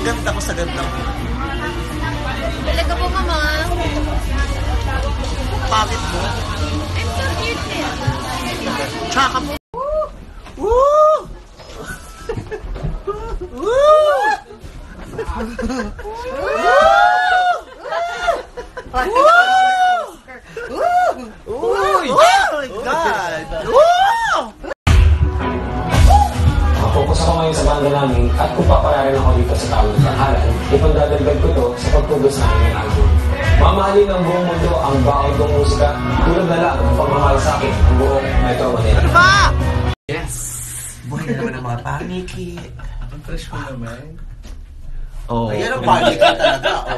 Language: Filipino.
ang ganda ko sa ganda ko. Talaga po, mama. Pangit mo. I'm so cute eh. Tsaka mo. Woo! Woo! Woo! Woo! Oh my God! Woo! Focus ako ngayon sa banda namin at kung papararin ako sa tawag ng halan, ipagdadagdag ko to sa pagtugos namin ng album. Mamahalin ng buong mundo ang baon kong musika tulad na lang ng pagmamahal sa akin ng buong Metro Manila. Pa! Yes! Buhay na naman ang mga paniki. Ang fresh mo naman. Oh. Ayan ang panic ka talaga, oh.